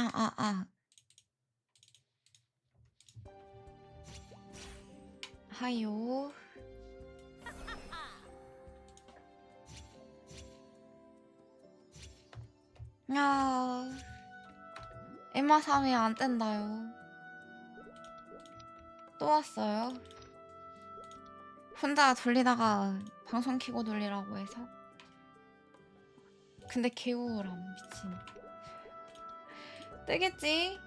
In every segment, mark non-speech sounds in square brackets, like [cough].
아, 아, 아. 하요. 야, 에마 3이 안 뜬다요. 또 왔어요. 혼자 돌리다가 방송 키고 돌리라고 해서. 근데 개우람 미친. 뜨겠지?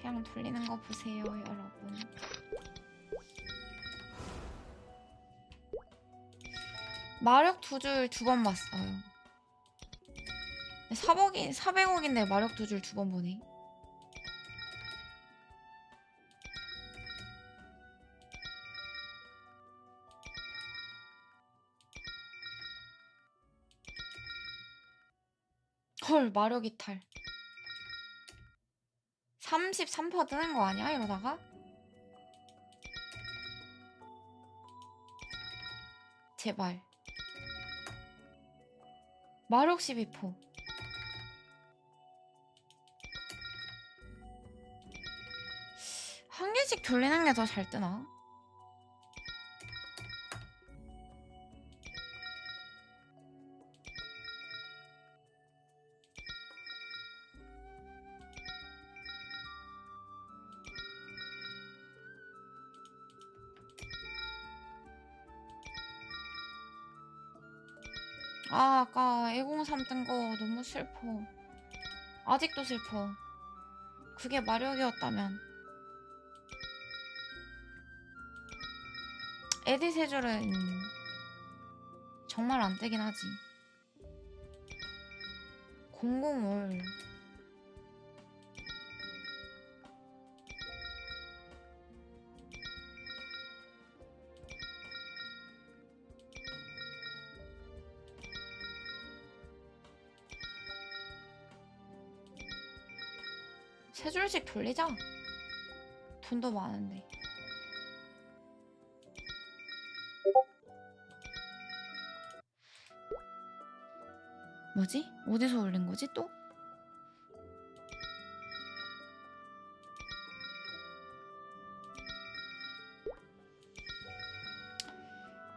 그냥 돌리는 거 보세요, 여러분. 마력 두 줄 두 번 봤어요. 400이 400억인데 마력 두 줄 두 번 보네. 헐, 마력 이 탈. 33% 뜨는 거 아니야, 이러다가? 제발. 마력 12%. 한 개씩 돌리는 게 더 잘 뜨나? 슬퍼. 아직도 슬퍼. 그게 마력이었다면. 에디 세 줄은 정말 안 되긴 하지. 005. 세 줄씩 돌리자. 돈도 많은데. 뭐지? 어디서 올린 거지 또?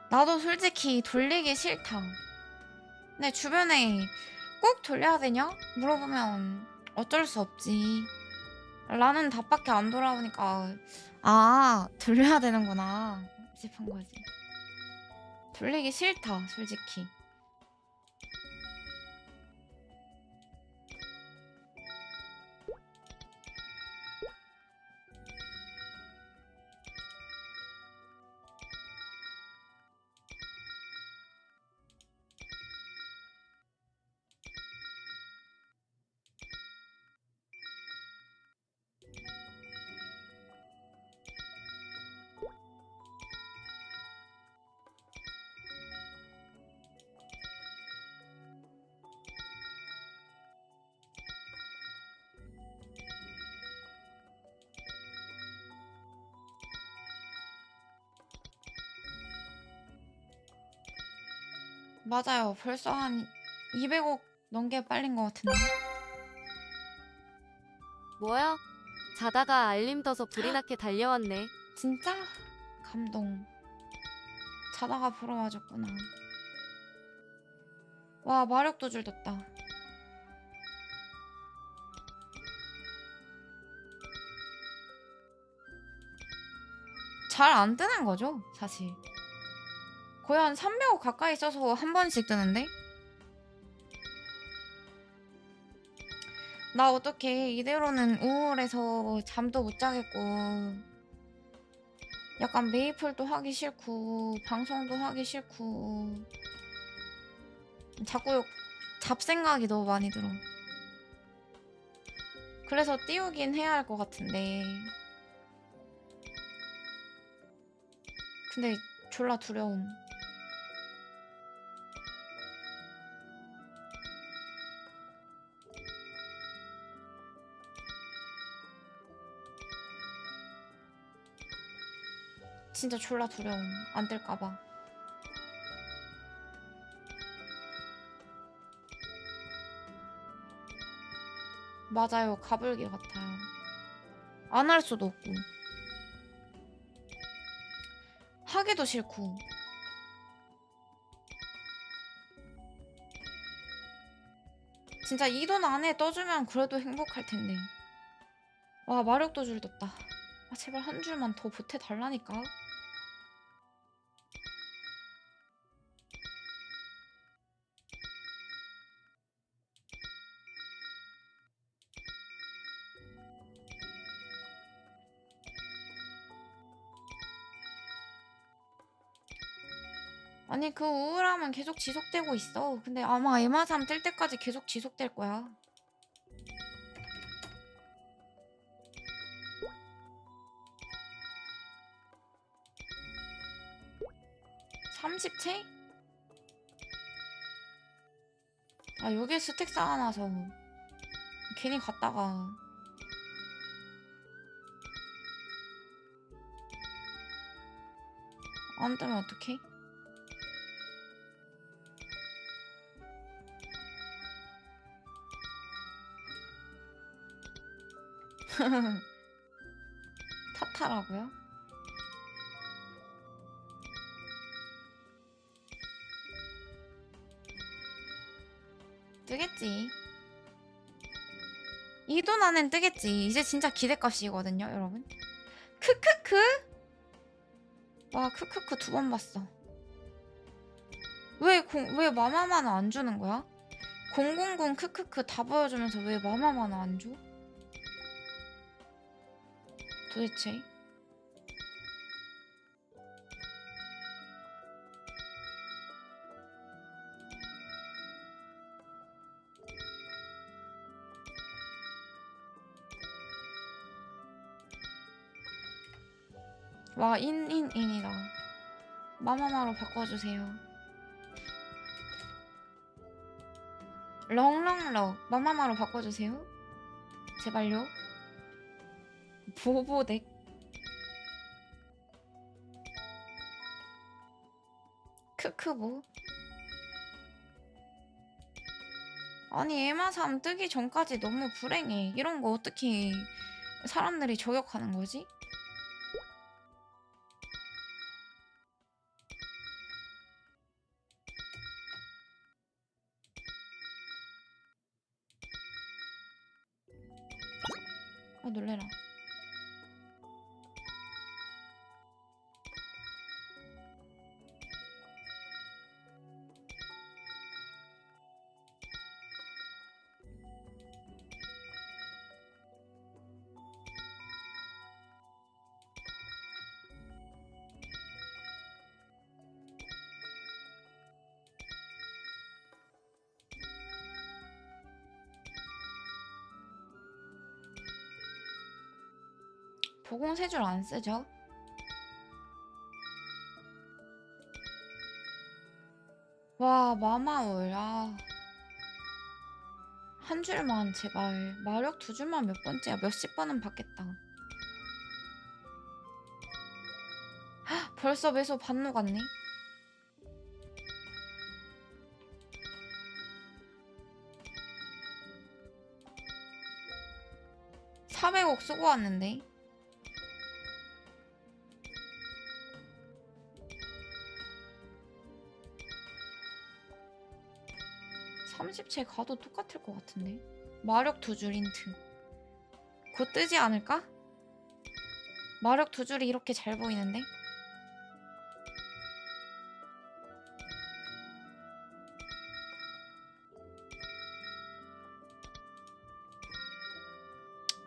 나도 솔직히 돌리기 싫다. 근데 주변에 꼭 돌려야 되냐? 물어보면 어쩔 수 없지. 나는 답밖에 안 돌아오니까 아 돌려야 되는구나 싶은 거지. 돌리기 싫다 솔직히. 맞아요. 벌써 한 200억 넘게 빨린 것 같은데. 뭐야? 자다가 알림 떠서 불이 나게 달려왔네. 진짜 감동. 자다가 보러 와줬구나. 와 마력도 줄었다. 잘 안 뜨는 거죠, 사실. 거의 한 300억 가까이 써서 한 번씩 뜨는데? 나 어떡해. 이대로는 우울해서 잠도 못 자겠고. 약간 메이플도 하기 싫고, 방송도 하기 싫고. 자꾸 잡생각이 너무 많이 들어. 그래서 띄우긴 해야 할 것 같은데. 근데 졸라 두려움. 진짜 졸라 두려움. 안 뜰까봐. 맞아요. 가불기 같아요. 안 할 수도 없고. 하기도 싫고. 진짜 이 돈 안에 떠주면 그래도 행복할 텐데. 와, 마력도 줄 떴다. 아, 제발 한 줄만 더 보태달라니까. 아니 그 우울함은 계속 지속되고 있어. 근데 아마 에마3 뜰 때까지 계속 지속될 거야. 삼십 채? 아 여기에 스택 쌓아놔서 괜히 갔다가 안 뜨면 어떡해? [laughs] 타타라고요? 뜨겠지. 이 돈 안엔 뜨겠지. 이제 진짜 기대값이거든요, 여러분. 크크크. 와, 크크크 두 번 봤어. 왜, 공, 왜 마마마는 안 주는 거야? 000 크크크 다 보여주면서 왜 마마마는 안 줘? 도대체? 와, 인, 인, 인이다. 마마마로 바꿔주세요. 렁렁럭. 마마마로 바꿔주세요. 제발요. 보보덱. 크크보. 아니, 에마3 뜨기 전까지 너무 불행해. 이런 거 어떻게 사람들이 저격하는 거지? 보공 세 줄 안 쓰죠? 와 마마울 아. 한 줄만 제발. 마력 두 줄만 몇 번째야? 몇십 번은 받겠다. 헉, 벌써 매소 반노 같네. (400억) 쓰고 왔는데 30채 가도 똑같을 것 같은데? 마력 두줄 인트 곧 뜨지 않을까? 마력 두 줄이 이렇게 잘 보이는데?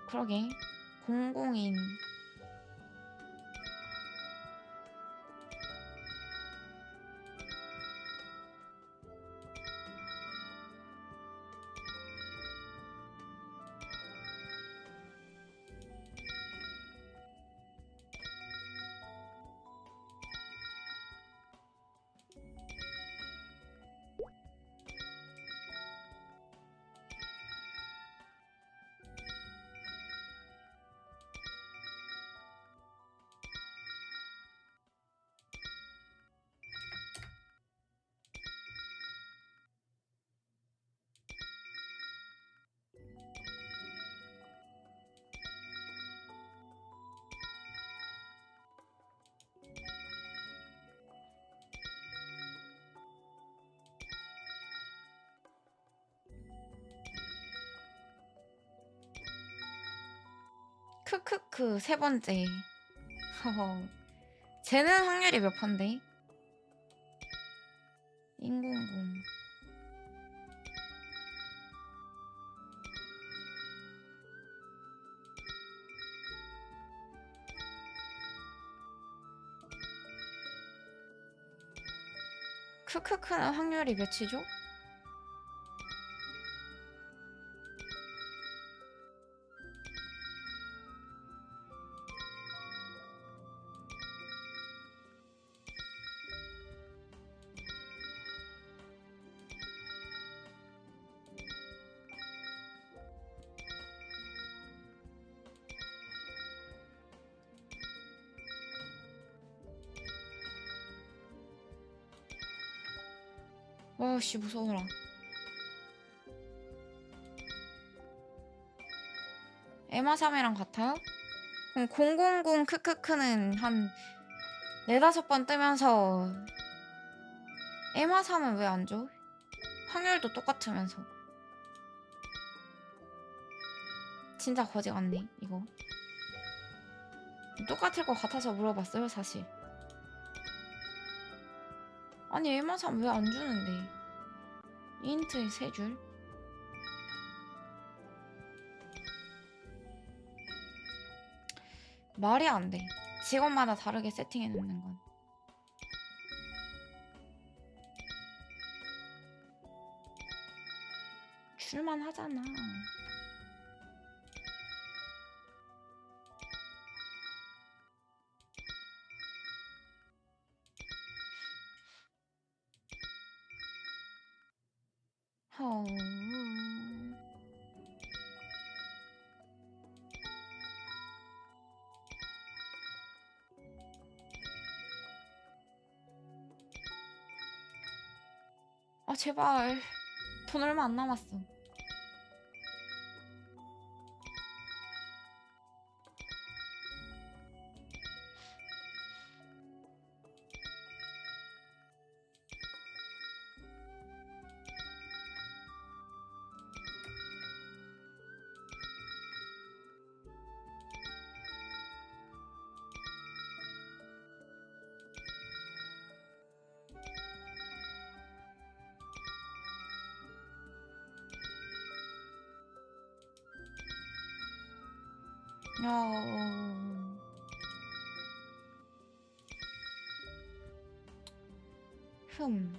그러게. 공공인 크크크 세 번째. 쟤는 확률이 몇 퍼인데? 인공공. 크크크는 확률이 몇이죠? 와씨 무서워라. 에마3이랑 같아요? 그럼 000 크크크는 한 네다섯 번 뜨면서 에마3은 왜 안 줘? 확률도 똑같으면서 진짜 거지 같네 이거 똑같을 것 같아서 물어봤어요 사실 아니 에마3 왜안 주는데 인트 세 줄? 말이 안 돼. 직업마다 다르게 세팅해 놓는 건. 줄만 하잖아. 제발 돈 얼마 안 남았어. 흠.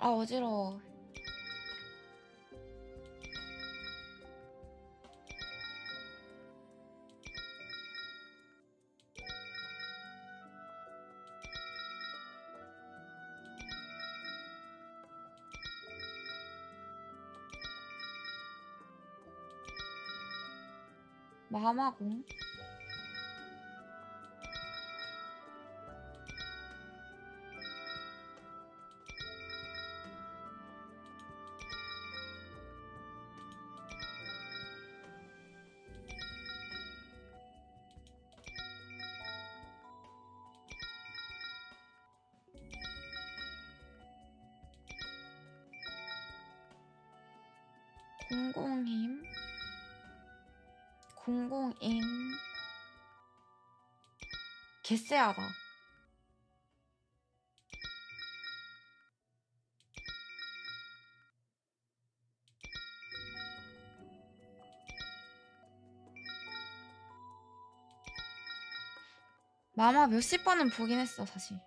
아 어지러워. 마마공? 공공힘 공공인 개쎄하다 마마 몇십 번은 보긴 했어 사실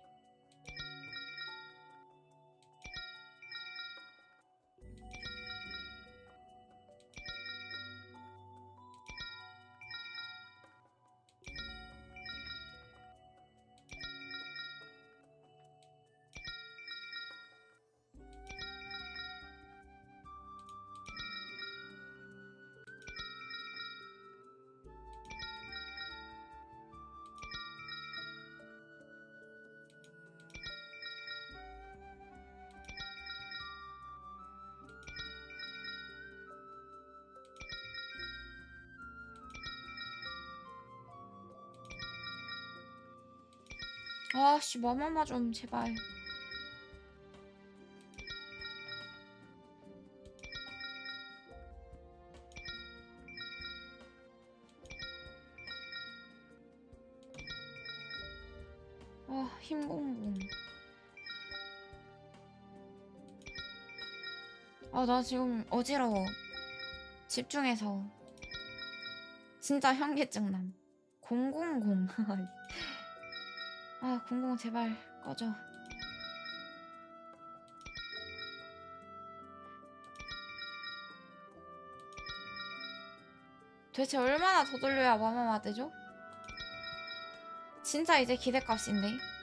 아씨 마마마 좀 제발. 아 힘공공. 아 나 지금 어지러워. 집중해서. 진짜 현기증 남 000. [laughs] 아, 00 제발 꺼져. 도대체 얼마나 더 돌려야 마마마 되죠? 진짜 이제 기대값인데.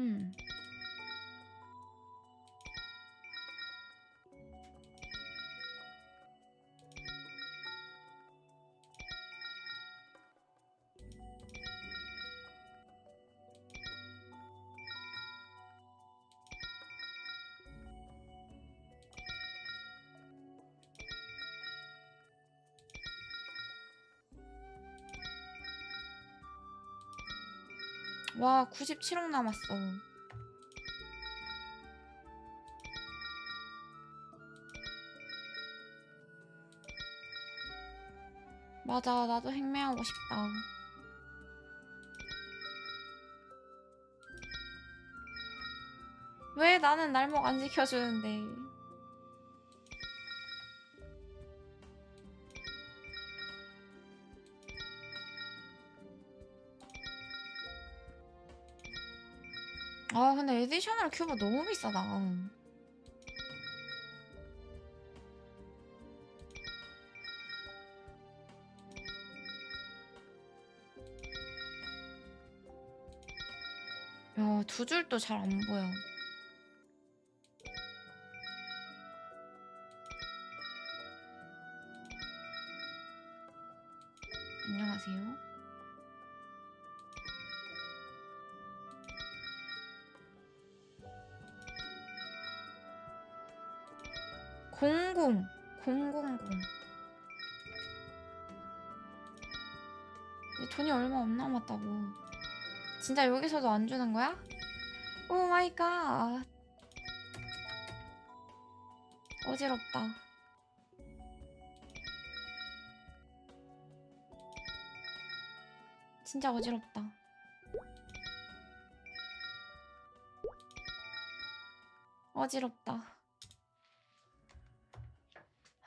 음. 와, 97억 남았어. 맞아, 나도 행매하고 싶다. 왜 나는 날먹 안 지켜주는데? 아, 근데 에디셔널 큐브 너무 비싸다. 야, 두 줄도 잘 안 보여. 안녕하세요. 공공 공공공 이제 돈이 얼마 안 남았다고. 진짜 여기서도 안 주는 거야? 오 마이 갓 어지럽다. 진짜 어지럽다. 어지럽다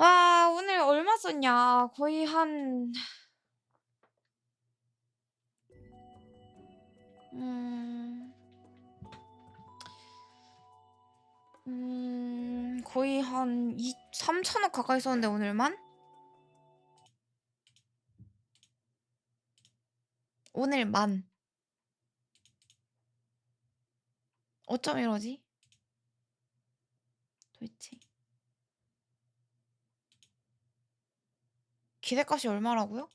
아, 오늘 얼마 썼냐? 거의 한 음, 음, 거의 한 2, 3천억 가까이 썼는데 오늘만? 오늘만. 어쩜 이러지? 도대체. 기대값이 얼마라고요?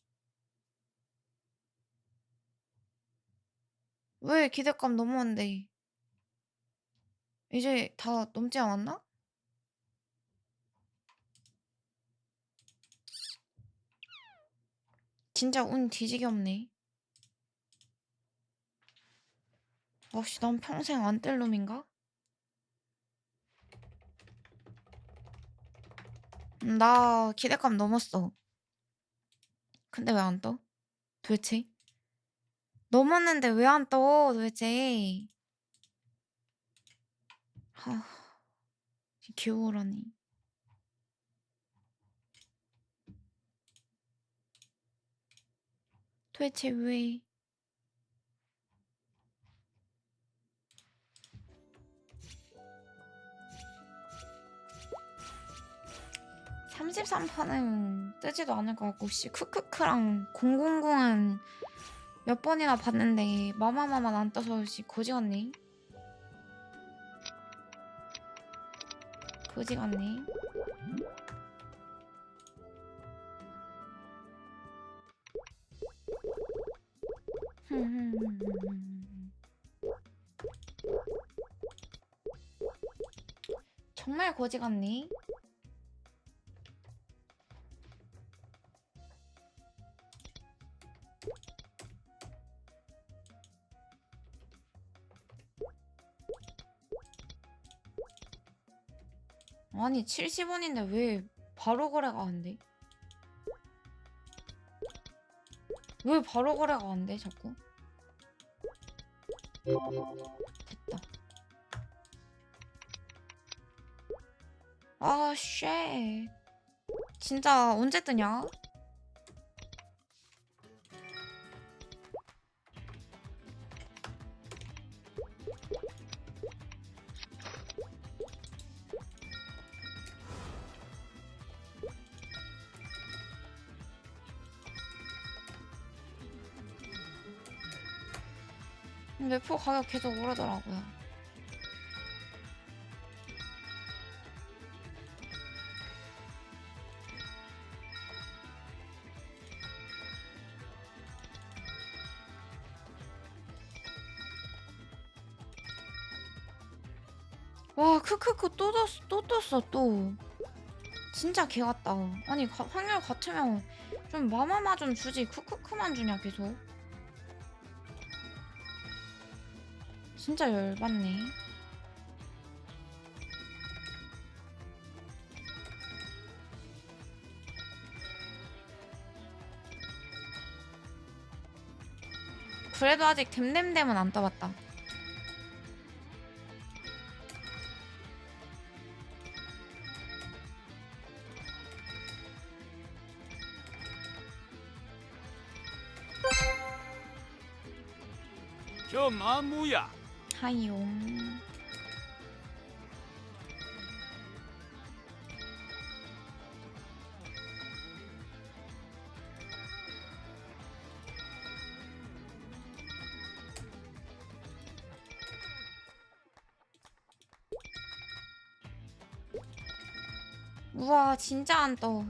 왜 기대값 넘었는데? 이제 다 넘지 않았나? 진짜 운 뒤지게 없네. 혹시 난 평생 안 뗄 놈인가? 음, 나 기대값 넘었어. 근데 왜 안 떠? 도대체? 넘었는데 왜 안 떠? 도대체? 하, 개우라니. 도대체 왜? 33판은 뜨지도 않을 것 같고 씨 크크크랑 000은 몇 번이나 봤는데 마마마만 안 떠서 씨 거지 같네 거지 같네 정말 거지 같네 아니 70원인데 왜 바로 거래가 안 돼? 왜 바로 거래가 안 돼, 자꾸? 됐다. 아, 쉣. 진짜 언제 뜨냐? 매포 가격 계속 오르더라고요. 와 크크크 또 떴어 또 떴어 또. 진짜 개 같다. 아니 가- 확률 같으면 좀 마마마 좀 주지. 크크크만 주냐 계속 진짜 열받네. 그래도 아직 댐댐댐은 안 떠봤다. 저 마무야 하이용. 우와 진짜 안 떠.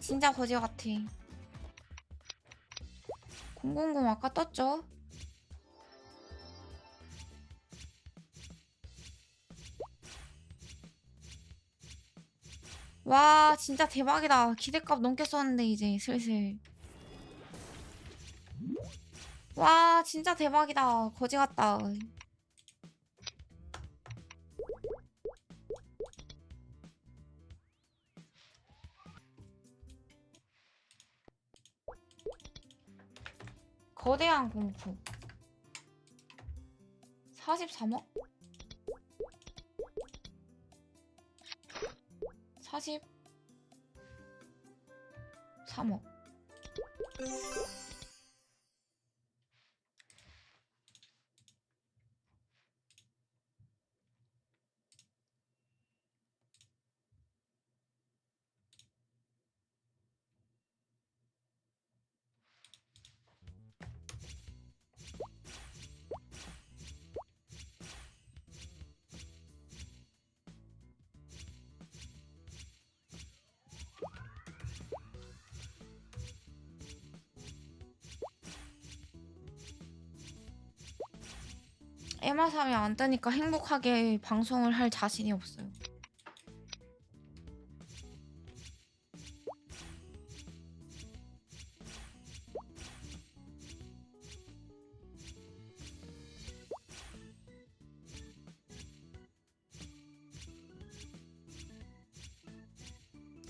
진짜 거지 같아. 000 아까 떴죠? 진짜 대박이다. 기대값 넘게 썼는데 이제 슬슬. 와 진짜 대박이다. 거지 같다. 거대한 공포. 43억? 40 3억 3이 안 뜨니까 행복하게 방송을 할 자신이 없어요.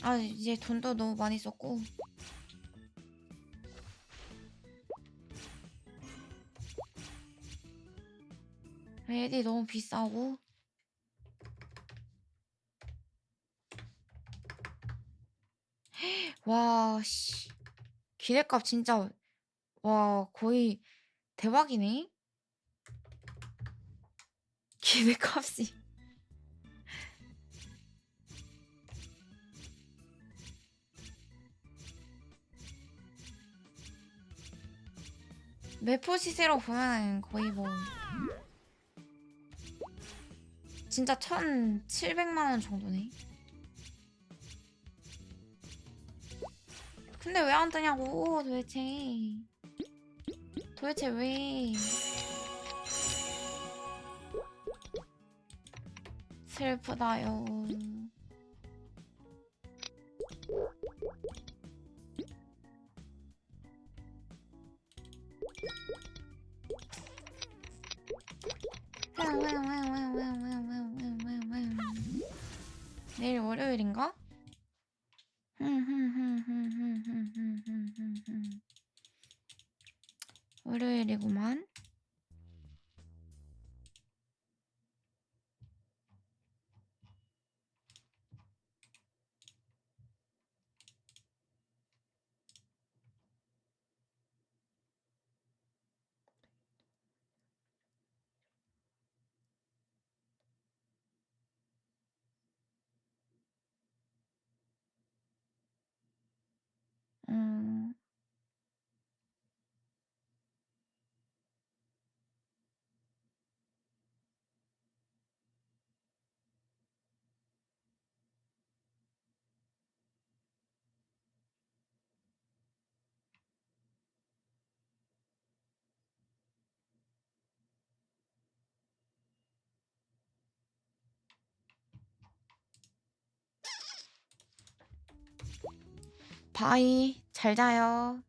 아 이제 돈도 너무 많이 썼고 애들이 너무 비싸고 와, 씨. 기대값 진짜, 와, 거의 대박이네. 기대값이. 메포 시세로 보면 거의 뭐 진짜 1,700만 원 정도네. 근데 왜 안 뜨냐고 도대체. 도대체 왜? 슬프다요. 내일 월요일인가? 월요일이구만. 바이 잘 자요.